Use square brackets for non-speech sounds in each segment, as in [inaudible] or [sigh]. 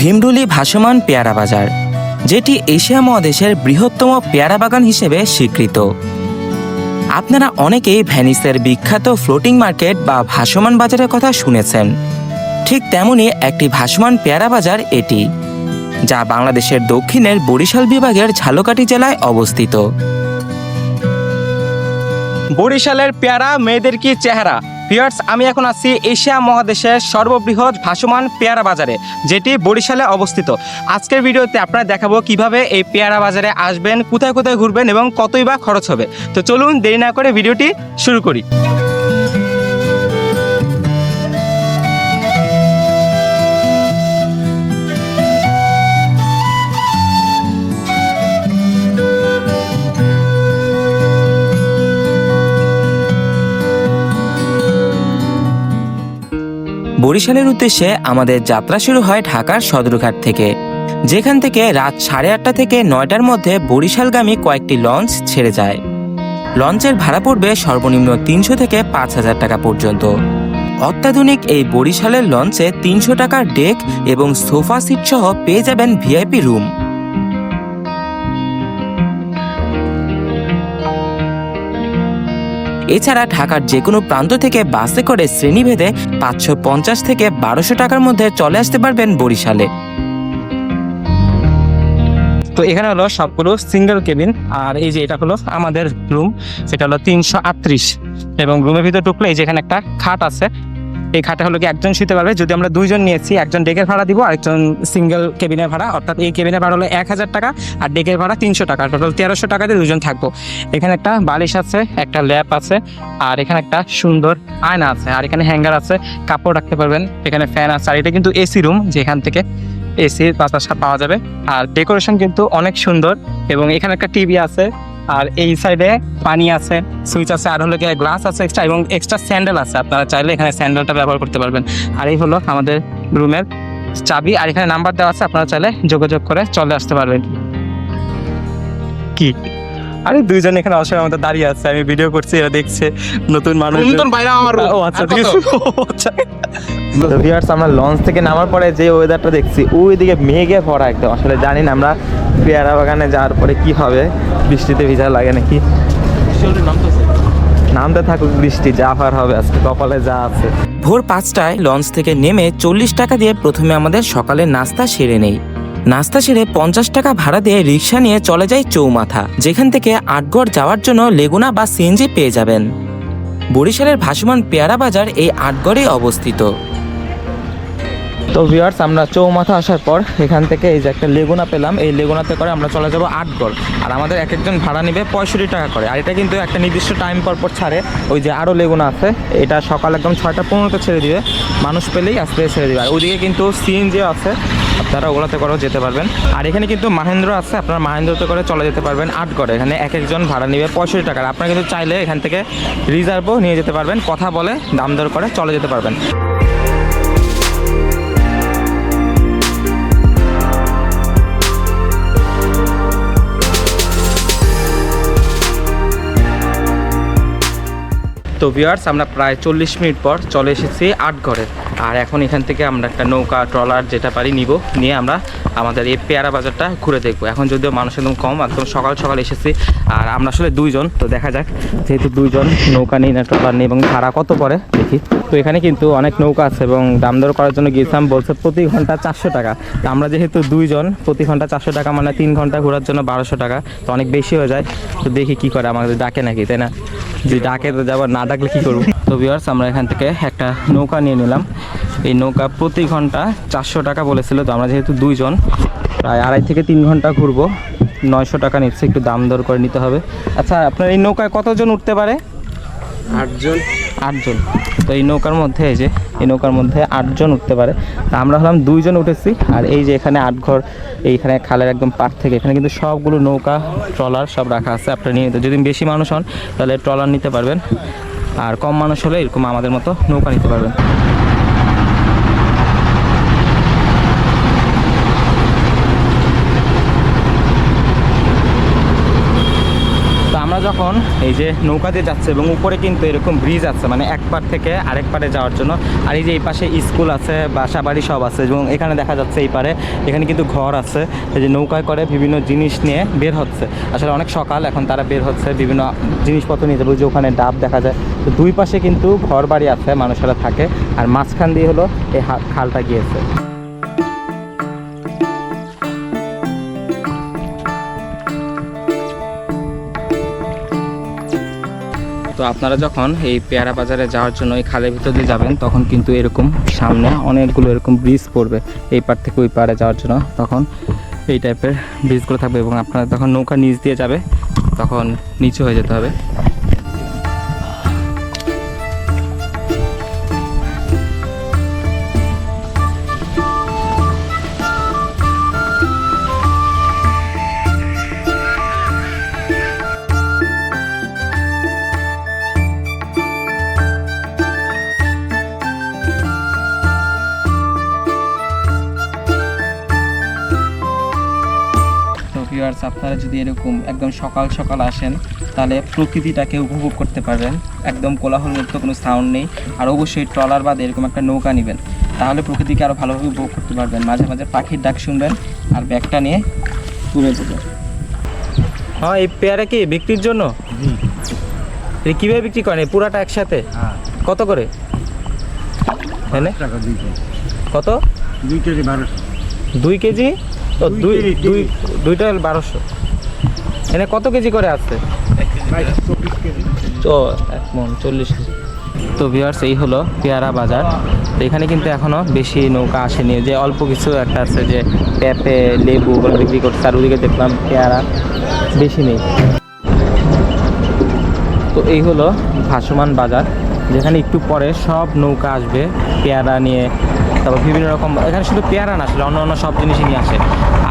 ভীমরুলি ভাসমান পেয়ারা বাজার, যেটি এশিয়া মহাদেশের বৃহত্তম পেয়ারা বাগান হিসেবে স্বীকৃত। আপনারা অনেকেই ভ্যানিসের বিখ্যাত ফ্লোটিং মার্কেট বা ভাসমান বাজারের কথা শুনেছেন। ঠিক তেমনই একটি ভাসমান পেয়ারা বাজার এটি, যা বাংলাদেশের দক্ষিণের বরিশাল বিভাগের ঝালকাঠি জেলায় অবস্থিত। বরিশালের পেয়ারা মেয়েদের কি চেহারা? ভিউয়ার্স আমি এখন আছি এশিয়া মহাদেশের সর্ববৃহৎ ভাসমান পেয়ারা বাজারে, যেটি বরিশালে অবস্থিত। আজকের ভিডিওতে আপনারা দেখাবো কীভাবে এই পেয়ারা বাজারে আসবেন, কোথায় কোথায় ঘুরবেন এবং কতই বা খরচ হবে। তো চলুন দেরি না করে ভিডিওটি শুরু করি। বরিশালের উদ্দেশ্যে আমাদের যাত্রা শুরু হয় ঢাকার সদরঘাট থেকে। যেখান থেকে রাত সাড়ে আটটা থেকে নয়টার মধ্যে বরিশালগামী কয়েকটি লঞ্চ ছেড়ে যায়। লঞ্চের ভাড়া পড়বে সর্বনিম্ন তিনশো থেকে পাঁচ হাজার টাকা পর্যন্ত। অত্যাধুনিক এই বরিশালের লঞ্চে তিনশো টাকার ডেক এবং সোফা সিট সহ পেয়ে যাবেন ভিআইপি রুম। এছাড়া ঢাকার যে কোনো প্রান্ত থেকে বাসে করে শ্রেণীভেদে পাঁচশো পঞ্চাশ থেকে বারোশো টাকার মধ্যে চলে আসতে পারবেন বরিশালে। তো এখানে হলো সবগুলো সিঙ্গেল কেবিন আর এই যে এটা হলো আমাদের রুম সেটা হলো তিনশো আটত্রিশ। এবং রুমের ভিতরে ঢুকলে এই যে এখানে একটা খাট আছে এই খাটে হলো কি একজন শুতে পারবে। যদি আমরা দুইজন নিয়েছি একজন ডেকের ভাড়া দিব, আরেকজন সিঙ্গেল কেবিনের ভাড়া। অর্থাৎ এই কেবিনের ভাড়া হলো এক হাজার টাকা, আর ডেকের ভাড়া তিনশো টাকা। টোটাল তেরোশো টাকাতে দুজন থাকব। এখানে একটা বালিশ আছে, একটা ল্যাপ আছে, আর এখানে একটা সুন্দর আয়না আছে, আর এখানে হ্যাঙ্গার আছে, কাপড় রাখতে পারবেন। এখানে ফ্যান আছে, আর এটা কিন্তু এসি রুম, যেখান থেকে এসির বাতাস পাওয়া যাবে। আর ডেকোরেশন কিন্তু অনেক সুন্দর, এবং এখানে একটা টিভি আছে আর এই সাইডে পানি আছে, সুইচ আছে, আর হলো গ্লাস আছে এক্সট্রা এবং এক্সট্রা স্যান্ডেল আছে। আপনারা চাইলে এখানে স্যান্ডেলটা ব্যবহার করতে পারবেন। আর এই হলো আমাদের রুমের চাবি, আর এখানে নাম্বার দেওয়া আছে, আপনারা চাইলে যোগাযোগ করে চলে আসতে পারবেন। কি? আরে দুইজন এখানে অসহায় আমাদের দাঁড়িয়ে আছে আমি ভিডিও করছি এরা দেখছে নতুন মানুষ নতুন বাইরে আমার ও আচ্ছা ঠিক আছে। আচ্ছা। তো ভিউয়ার্স আমরা লঞ্চ থেকে নামার পরে যে ওয়েদারটা দেখছি ওইদিকে মেঘে ভরা একদম। আসলে জানি না আমরা পেয়ারা বাগানে যাওয়ার পরে কি হবে বৃষ্টিতে ভিজা লাগে নাকি? নামতে থাকুক বৃষ্টি যা ফার হবে আজকে কপালে যা আছে। ভোর পাঁচটায় লঞ্চ থেকে নেমে চল্লিশ টাকা দিয়ে প্রথমে আমাদের সকালের নাস্তা সেরে নেই। নাস্তা সেরে পঞ্চাশ টাকা ভাড়া দিয়ে রিক্সা নিয়ে চলে যায় চৌমাথা, যেখান থেকে আটগড় যাওয়ার জন্য লেগুনা বা সিএনজি পেয়ে যাবেন। বরিশালের ভাসমান পেয়ারা বাজার এই আটগড়ে অবস্থিত। তো ভিওয়ার্স আমরা চৌমাথা আসার পর এখান থেকে এই যে একটা লেগুনা পেলাম, এই লেগুনাতে করে আমরা চলে যাব আটগড়। আর আমাদের এক একজন ভাড়া নেবে পঁয়ষট্টি টাকা করে। আর এটা কিন্তু একটা নির্দিষ্ট টাইম পর পর ছাড়ে, ওই যে আরও লেগুনা আছে, এটা সকাল একদম ছয়টা পনেরোতে ছেড়ে দিবে। মানুষ পেলেই আস্তে ছেড়ে দিবে। আর ওদিকে কিন্তু সিএনজি আছে আপনারা ওগুলাতে করেও যেতে পারবেন। আর এখানে কিন্তু মাহেন্দ্র আছে, আপনারা মাহেন্দ্রতে করে চলে যেতে পারবেন আট করে এখানে এক একজন ভাড়া নেবে পঁয়ষট্টি টাকার আপনারা কিন্তু চাইলে এখান থেকে রিজার্ভও নিয়ে যেতে পারবেন, কথা বলে দাম দর করে চলে যেতে পারবেন। তো ভিউয়ার্স আমরা প্রায় চল্লিশ মিনিট পর চলে এসেছি আটঘরে আর এখন এখান থেকে আমরা একটা নৌকা, ট্রলার যেটা পারি নিব, নিয়ে আমরা আমাদের এই পেয়ারা বাজারটা ঘুরে দেখব। এখন যদিও মানুষ একদম কম, একদম সকাল সকাল এসেছি, আর আমরা আসলে দুইজন, তো দেখা যাক, যেহেতু দুইজন নৌকা নেই না, ট্রলার নেই এবং ভাড়া কত পড়ে, দেখি। তো এখানে কিন্তু অনেক নৌকা আছে, এবং দাম দর করার জন্য গিয়েছিলাম, বলছে প্রতি ঘণ্টা চারশো টাকা। তো আমরা যেহেতু দুইজন, প্রতি ঘণ্টা চারশো টাকা মানে তিন ঘণ্টা ঘোরার জন্য বারোশো টাকা, তো অনেক বেশি হয়ে যায়। তো দেখি কি করে আমাদের ডাকে নাকি, তাই না? যদি ডাকে তো যাবার না ডাকলে কী করব? তো বিয়ার্স আমরা এখান থেকে একটা নৌকা নিয়ে নিলাম। এই নৌকা প্রতি ঘণ্টা চারশো টাকা বলেছিল, তো আমরা যেহেতু দুইজন, প্রায় আড়াই থেকে তিন ঘণ্টা ঘুরবো। নয়শো টাকা নিচ্ছে, একটু দাম দর করে নিতে হবে। আচ্ছা আপনার এই নৌকায় কতজন উঠতে পারে? আটজন। আটজন। তো এই নৌকার মধ্যে এই যে, এই নৌকার মধ্যে আটজন উঠতে পারে। তা আমরা হলাম দুইজন উঠেছি, আর এই যে এখানে আট ঘর এইখানে খালের একদম পার থেকে, এখানে কিন্তু সবগুলো নৌকা, ট্রলার সব রাখা আছে আপনারা নিয়ে যদি বেশি মানুষ হন, তাহলে ট্রলার নিতে পারবেন, আর কম মানুষ হলে এরকম আমাদের মতো নৌকা নিতে পারবেন। যখন এই যে নৌকা দিয়ে যাচ্ছে এবং উপরে কিন্তু এরকম ব্রিজ আছে মানে এক পার থেকে আরেক পারে যাওয়ার জন্য, আর এই যে এই পাশে স্কুল আছে বাসা বাড়ি সব আছে, এবং এখানে দেখা যাচ্ছে এই পারে এখানে কিন্তু ঘর আছে, এই যে নৌকায় করে বিভিন্ন জিনিস নিয়ে বের হচ্ছে। আসলে অনেক সকাল, এখন তারা বের হচ্ছে, বিভিন্ন জিনিসপত্র নিয়ে যাবে যে ওখানে ডাব দেখা যায়। তো দুই পাশে কিন্তু ঘর বাড়ি আছে, মানুষেরা থাকে, আর মাঝখান দিয়ে হলো এই খালটা গিয়েছে। তো আপনারা যখন এই পেয়ারা বাজারে যাওয়ার জন্য এই খালের ভিতর দিয়ে যাবেন, তখন কিন্তু এরকম সামনে অনেকগুলো এরকম ব্রিজ পড়বে এই পার থেকে ওই পাড়ে যাওয়ার জন্য। তখন এই টাইপের ব্রিজগুলো থাকবে এবং আপনারা যখন নৌকা নিচ দিয়ে যাবে, তখন নিচু হয়ে যেতে হবে। আপনারা যদি এরকম একদম সকাল সকাল আসেন তাহলে প্রকৃতিটাকে উপভোগ করতে পারবেন। একদম কোলাহল মুক্ত কোনো সাউন্ড নেই। আর অবশ্যই ট্রলার বাদে এরকম একটা নৌকা নেবেন। তাহলে প্রকৃতিকে আরও ভালোভাবে উপভোগ করতে পারবেন। মাঝে মাঝে পাখির ডাক শুনবেন আর ব্যাগটা নিয়ে ঘুরে দেবেন হ্যাঁ এই পেয়ারা কি বিক্রির জন্য? কীভাবে বিক্রি করেন? এই পুরাটা একসাথে? কত করে? হ্যাঁ কত? দুই কেজি বারোশো। দুই কেজি? ও দুই দুই দুইটা বারোশো। এনে কত কেজি করে আছে? তো এক মন চল্লিশ কেজি। তো ভিউয়ার্স এই হলো পেয়ারা বাজার। তো এখানে কিন্তু এখনও বেশি নৌকা আসেনি। যে অল্প কিছু একটা আছে যে পেঁপে লেবু ওগুলো বিক্রি করছে। আর ওদিকে দেখলাম পেয়ারা বেশি নেই। তো এই হলো ভাসমান বাজার। যেখানে একটু পরে সব নৌকা আসবে। পেয়ারা নিয়ে তারপর বিভিন্ন রকম এখানে শুধু পেয়ারা না, আসলে অন্য অন্য সব জিনিসই নিয়ে আসে।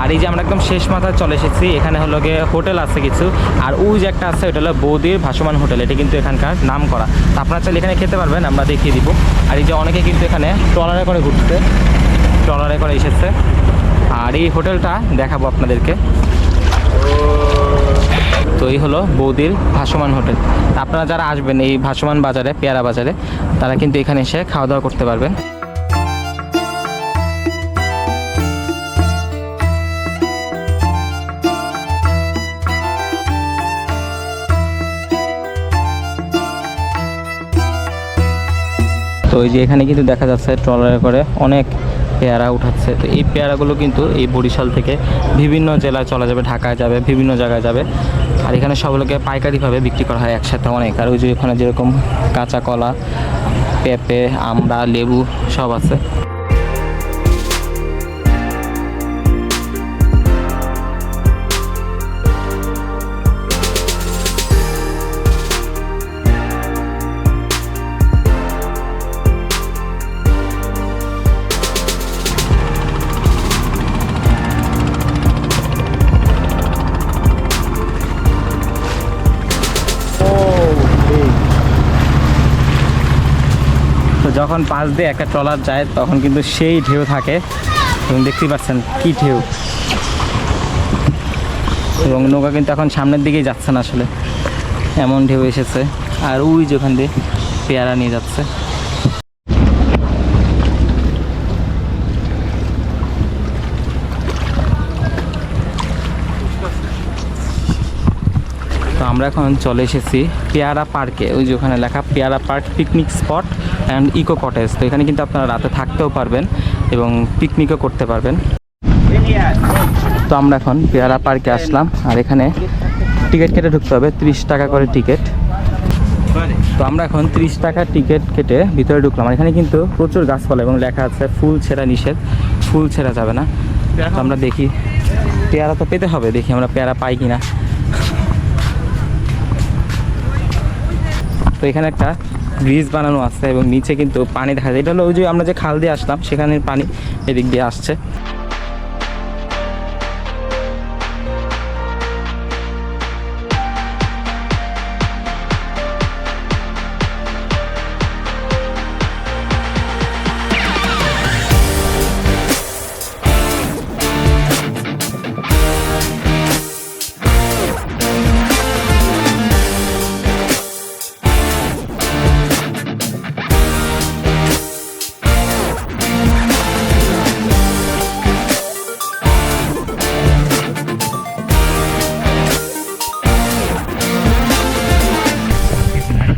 আর এই যে আমরা একদম শেষ মাথায় চলে এসেছি, এখানে হলো গিয়ে হোটেল আছে কিছু। আর যে একটা আছে, ওটা হলো বৌদির ভাসমান হোটেল, এটা কিন্তু এখানকার নাম করা তো আপনারা চাইলে এখানে খেতে পারবেন, আমরা দেখিয়ে দিব। আর এই যে অনেকে কিন্তু এখানে ট্রলারে করে ঘুরছে ট্রলারে করে এসেছে। আর এই হোটেলটা দেখাবো আপনাদেরকে। তো এই হলো বৌদির ভাসমান হোটেল। আপনারা যারা আসবেন এই ভাসমান বাজারে, পেয়ারা বাজারে, তারা কিন্তু এখানে এসে খাওয়া দাওয়া করতে পারবেন। তো এই যে এখানে কিন্তু দেখা যাচ্ছে ট্রলারে করে অনেক পেয়ারা উঠাচ্ছে। তো এই পেয়ারাগুলো কিন্তু এই বরিশাল থেকে বিভিন্ন জেলায় চলা যাবে, ঢাকায় যাবে, বিভিন্ন জায়গায় যাবে। আর এখানে সবগুলোকে পাইকারিভাবে বিক্রি করা হয় একসাথে অনেক। আর ওই যে ওখানে যেরকম কাঁচা কলা, পেঁপে, আমড়া, লেবু সব আছে। যখন পাশ দিয়ে একটা ট্রলার যায়, তখন কিন্তু সেই ঢেউ থাকে। এবং দেখতেই পাচ্ছেন কি ঢেউ। এবং নৌকা কিন্তু এখন সামনের দিকেই যাচ্ছে না আসলে। এমন ঢেউ এসেছে। আর ওই যে ওখান দিয়ে পেয়ারা নিয়ে যাচ্ছে। তো আমরা এখন চলে এসেছি পেয়ারা পার্কে। ওই যে ওখানে লেখা Peyara park picnic spot. And eco cottage তো এখানে কিন্তু আপনারা রাতে থাকতেও পারবেন এবং পিকনিকও করতে পারবেন। তো আমরা এখন পেয়ারা পার্কে আসলাম। আর এখানে টিকিট কেটে ঢুকতে হবে, ত্রিশ টাকা করে টিকিট। তো আমরা এখন ত্রিশ টাকার টিকিট কেটে ভিতরে ঢুকলাম। আর এখানে কিন্তু প্রচুর গাছপালা এবং লেখা আছে, ফুল ছেঁড়া নিষেধ, ফুল ছেঁড়া যাবে না। তো আমরা দেখি, পেয়ারা তো পেতে হবে, দেখি আমরা পেয়ারা পাই কিনা। তো এখানে একটা ব্রিজ বানানো আছে এবং নিচে কিন্তু পানি দেখা যায়। এটা হলো ওই যে আমরা যে খাল দিয়ে আসলাম, সেখানের পানি এদিক দিয়ে আসছে।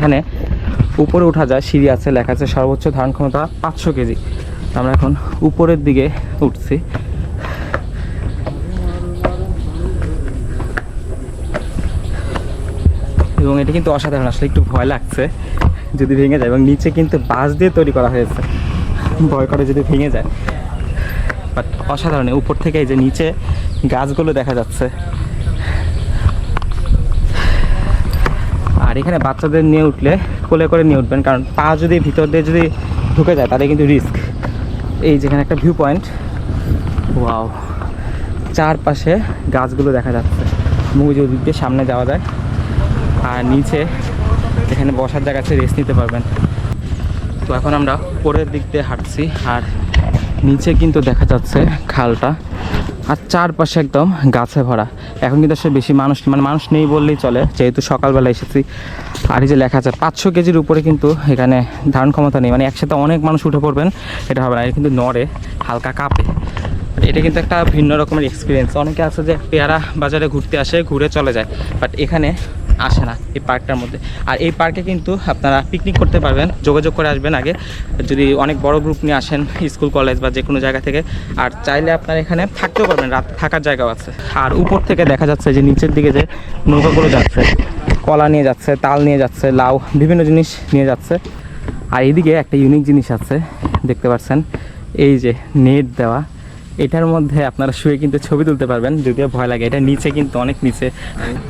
এখানে উপরে ওঠা যায়, সিঁড়ি আছে, লেখা আছে সর্বোচ্চ ধারণ ক্ষমতা পাঁচশো কেজি। আমরা এখন উপরের দিকে উঠছি। এবং এটা কিন্তু অসাধারণ, আসলে একটু ভয় লাগছে যদি ভেঙে যায় এবং নিচে কিন্তু বাঁশ দিয়ে তৈরি করা হয়েছে। ভয় করে যদি ভেঙে যায়। বাট অসাধারণ, উপর থেকে এই যে নিচে গাছগুলো দেখা যাচ্ছে। এখানে বাচ্চাদের নিয়ে উঠলে কোলে করে নিয়ে উঠবেন, কারণ পা যদি ভিতর দিয়ে যদি ঢুকে যায় তাহলে কিন্তু রিস্ক এই যেখানে একটা ভিউ পয়েন্ট ওয়াও চারপাশে গাছগুলো দেখা যাচ্ছে। যদি দিক দিয়ে সামনে যাওয়া যায়, আর নিচে এখানে বসার জায়গা আছে রেস্ট নিতে পারবেন। তো এখন আমরা উপরের দিক দিয়ে হাঁটছি, আর নিচে কিন্তু দেখা যাচ্ছে খালটা। আর চারপাশে একদম গাছে ভরা। এখন কিন্তু সে বেশি মানুষ মানে মানুষ নেই বললেই চলে। যেহেতু সকালবেলা এসেছি, আর এই যে লেখা আছে, পাঁচশো কেজির উপরে কিন্তু এখানে ধারণ ক্ষমতা নেই। মানে একসাথে অনেক মানুষ উঠে পড়বেন, এটা হবে না। এটা কিন্তু নড়ে, হালকা কাঁপে। এটা কিন্তু একটা ভিন্ন রকমের এক্সপিরিয়েন্স অনেকে আছে যে পেয়ারা বাজারে ঘুরতে আসে, ঘুরে চলে যায়। বাট এখানে আসে না এই পার্কটার মধ্যে। আর এই পার্কে কিন্তু আপনারা পিকনিক করতে পারবেন, যোগাযোগ করে আসবেন আগে। যদি অনেক বড় গ্রুপ নিয়ে আসেন স্কুল কলেজ বা যে কোনো জায়গা থেকে, আর চাইলে আপনারা এখানে থাকতেও পারবেন, রাত থাকার জায়গাও আছে। আর উপর থেকে দেখা যাচ্ছে যে নিচের দিকে যে নৌকাগুলো যাচ্ছে, কলা নিয়ে যাচ্ছে, তাল নিয়ে যাচ্ছে, লাউ, বিভিন্ন জিনিস নিয়ে যাচ্ছে। আর এইদিকে একটা ইউনিক জিনিস আছে, দেখতে পাচ্ছেন, এই যে নেট দেওয়া। এটার মধ্যে আপনারা শুয়ে কিন্তু ছবি তুলতে পারবেন যদিও ভয় লাগে। এটা নিচে কিন্তু অনেক নিচে।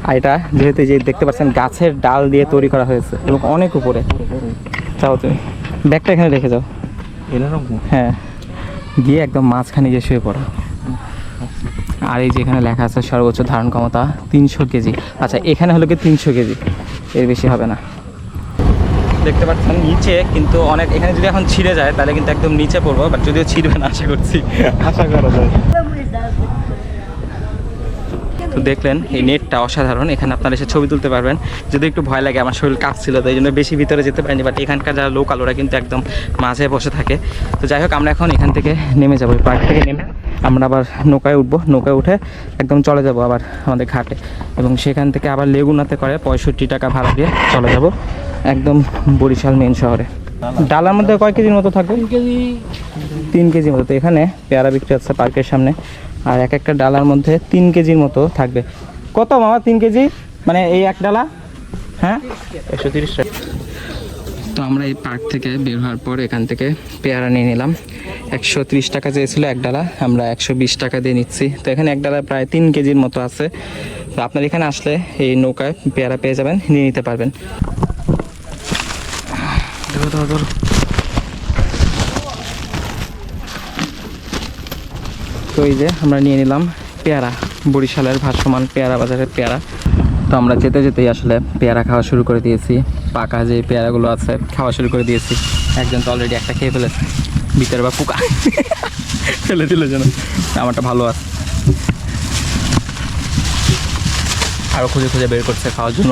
আর এটা যেহেতু যে দেখতে পাচ্ছেন গাছের ডাল দিয়ে তৈরি করা হয়েছে এবং অনেক উপরে। চাও তুমি। ব্যাগটা এখানে রেখে যাও। হ্যাঁ। গিয়ে একদম মাঝখানে গিয়ে শুয়ে পড়ো। আর এই যে এখানে লেখা আছে সর্বোচ্চ ধারণ ক্ষমতা তিনশো কেজি। আচ্ছা এখানে হলো কি তিনশো কেজি। এর বেশি হবে না। দেখতে পাচ্ছেন নিচে কিন্তু অনেক এখানে যদি এখন ছিঁড়ে যায় তাহলে কিন্তু একদম নিচে পড়ব বাট যদিও ছিঁড়বে না আশা করছি। আশা করা যায়। তো দেখলেন এই নেটটা অসাধারণ। এখানে আপনারা এসে ছবি তুলতে পারবেন। যদি একটু ভয় লাগে আমার শরীর কাঁপছিল তো এই জন্য বেশি ভিতরে যেতে পারিনি বাট এখানকার যারা লোকাল ওরা কিন্তু একদম মাঝে বসে থাকে। তো যাই হোক আমরা এখন এখান থেকে নেমে যাব ওই পার্ক থেকে নেমে। আমরা আবার নৌকায় উঠবো। নৌকায় উঠে একদম চলে যাব আবার আমাদের ঘাটে। এবং সেখান থেকে আবার লেগুনাতে করে পঁয়ষট্টি টাকা ভাড়া দিয়ে চলে যাব। একদম বরিশাল মেন শহরে। ডালার মধ্যে কয় কেজির মতো থাকবে তিন কেজি। মতো। তো এখানে পেয়ারা বিক্রি হচ্ছে পার্কের সামনে। আর এক একটা ডালার মধ্যে তিন কেজির মতো থাকবে। কত মামা তিন কেজি? মানে এই এক ডালা? হ্যাঁ? একশো তিরিশ টাকা। তো আমরা এই পার্ক থেকে বের হওয়ার পর এখান থেকে পেয়ারা নিয়ে নিলাম। একশো ত্রিশ টাকা চেয়েছিল এক ডালা। আমরা একশো বিশ টাকা দিয়ে নিচ্ছি। তো এখানে এক ডালা প্রায় তিন কেজির মতো আছে। তো আপনার এখানে আসলে এই নৌকায় পেয়ারা পেয়ে যাবেন নিয়ে নিতে পারবেন। ধরো ধরো ধরো। তো এই যে আমরা নিয়ে নিলাম পেয়ারা, বরিশালের ভাসমান পেয়ারা বাজারের পেয়ারা। তো আমরা যেতে যেতেই আসলে পেয়ারা খাওয়া শুরু করে দিয়েছি। পাকা যে পেয়ারাগুলো আছে, খাওয়া শুরু করে দিয়েছি। একজন তো অলরেডি একটা খেয়ে ফেলেছে। ভিতরে বা পোকা। [laughs] ফেলে দিল যেন। আমারটা ভালো আছে। আরও খুঁজে খুঁজে বের করছে খাওয়ার জন্য।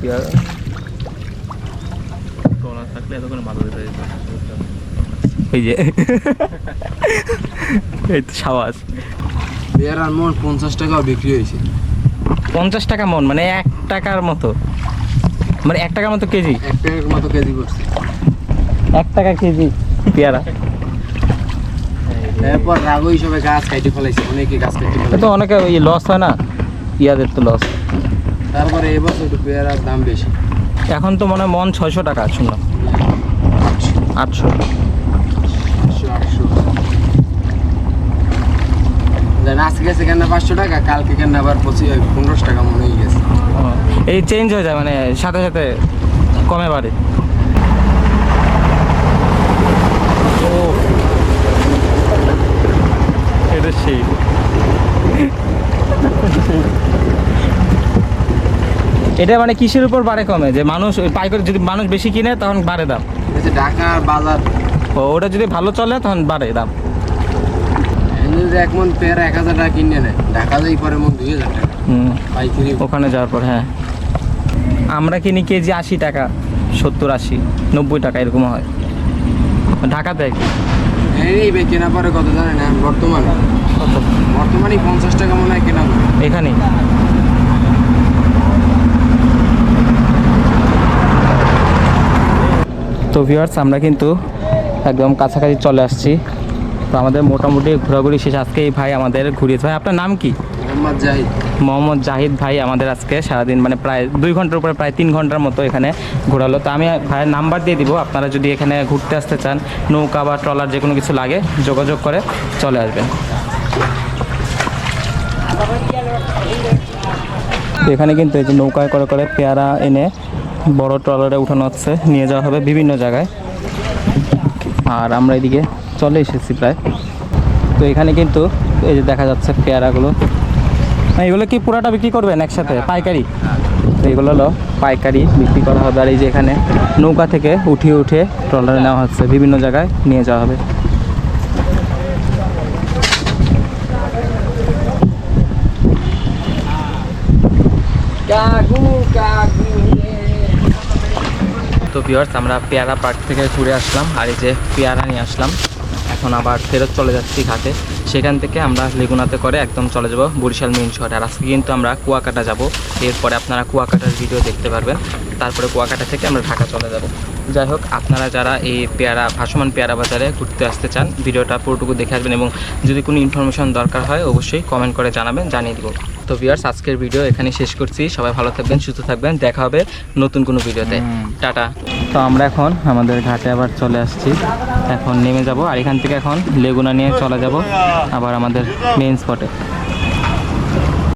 পেয়ারা এই যে। [laughs] এই তো সাবাস। পেয়ারার মন পঞ্চাশ টাকাও বিক্রি হয়েছে। পঞ্চাশ টাকা মন মানে এক টাকার মতো। মানে এক টাকার মতো কেজি? এক টাকার মতো কেজি করছে এক টাকা কেজি পেয়ারা। এরপর রাগো হিসাবে গাছ কাটি ফেলাইছে অনেকে গাছ কাটি ফেলাইছে। তো অনেকে ওই লস হয় না? ইয়াদের তো লস তারপরে এবছর একটু পেয়ারার দাম বেশি। এখন তো মনে হয় মন ছয়শো টাকা শুনলাম আটশো। আজকে গেছে কেন পাঁচশো টাকা কালকে কেন আবার পঁচিশ পনেরোশো টাকা মনে হয়ে গেছে এই চেঞ্জ হয়ে যায় মানে সাথে সাথে কমে বাড়ে। ও এটা সেই। এটা মানে কিসের উপর বাড়ে কমে? যে মানুষ পাইকারি যদি মানুষ বেশি কিনে তখন বাড়ে দাম। এই যে ঢাকার বাজার। ও ওটা যদি ভালো চলে তখন বাড়ে দাম। এক মন পেয়ারা এক হাজার টাকা কিনে নেয়। ঢাকা যাই পরে মন দুই হাজার টাকা। হুম। পাইকারি। ওখানে যাওয়ার পর হ্যাঁ। আমরা কিনি কেজি আশি টাকা সত্তর আশি নব্বই টাকা এরকম হয়। ঢাকাতে কি। এই বে কেনা পরে কত জানেন বর্তমানে? বর্তমানে পঞ্চাশ টাকা মনে হয় কেনা পড়ে। তো ভিউয়ার্স আমরা কিন্তু একদম কাছাকাছি চলে আসছি। তো আমাদের মোটামুটি ঘোরাঘুরি শেষ। আজকে এই ভাই আমাদের ঘুরিয়েছে। ভাই আপনার নাম কি? মোহাম্মদ জাহিদ। মোহাম্মদ জাহিদ ভাই আমাদের আজকে সারাদিন মানে প্রায় দুই ঘণ্টার উপরে প্রায় তিন ঘণ্টার মতো এখানে ঘোরালো। তো আমি ভাইয়ের নাম্বার দিয়ে দিব। আপনারা যদি এখানে ঘুরতে আসতে চান নৌকা বা ট্রলার যে কোনো কিছু লাগে যোগাযোগ করে চলে আসবেন। এখানে কিন্তু এই যে নৌকায় করে করে পেয়ারা এনে বড় ট্রলারে উঠানো হচ্ছে, নিয়ে যাওয়া হবে বিভিন্ন জায়গায়। আর আমরা এদিকে চলে এসেছি প্রায়। তো এখানে কিন্তু এই যে দেখা যাচ্ছে পেয়ারাগুলো। এগুলো কি পুরাটা বিক্রি করবেন একসাথে? পাইকারি? এগুলো হলো পাইকারি বিক্রি করা হবে। আর এই যে এখানে নৌকা থেকে উঠিয়ে উঠে ট্রলারে নেওয়া হচ্ছে, বিভিন্ন জায়গায় নিয়ে যাওয়া হবে। কাকু! তো পিওর্স আমরা পেয়ারা পার্ক থেকে ঘুরে আসলাম, আর এই যে পেয়ারা নিয়ে আসলাম। এখন আবার ফেরত চলে যাচ্ছি ঘাটে। সেখান থেকে আমরা লেগুনাতে করে একদম চলে যাব বরিশাল মেন শহরে। আর আজকে কিন্তু আমরা কুয়াকাটা যাব। এরপরে আপনারা কুয়াকাটার ভিডিও দেখতে পারবেন। তারপরে কুয়াকাটা থেকে আমরা ঢাকা চলে যাব। যাই হোক আপনারা যারা এই পেয়ারা ভাসমান পেয়ারা বাজারে ঘুরতে আসতে চান ভিডিওটা পুরোটুকু দেখে আসবেন এবং যদি কোনো ইনফরমেশন দরকার হয় অবশ্যই কমেন্ট করে জানাবেন জানিয়ে দিব। তো ভিউয়ার্স আজকের ভিডিও এখানে শেষ করছি। সবাই ভালো থাকবেন সুস্থ থাকবেন। দেখা হবে নতুন কোনো ভিডিওতে টাটা। তো আমরা এখন আমাদের ঘাটে আবার চলে আসছি। এখন নেমে যাব আর এখান থেকে এখন লেগুনা নিয়ে চলে যাব আবার আমাদের মেন স্পটে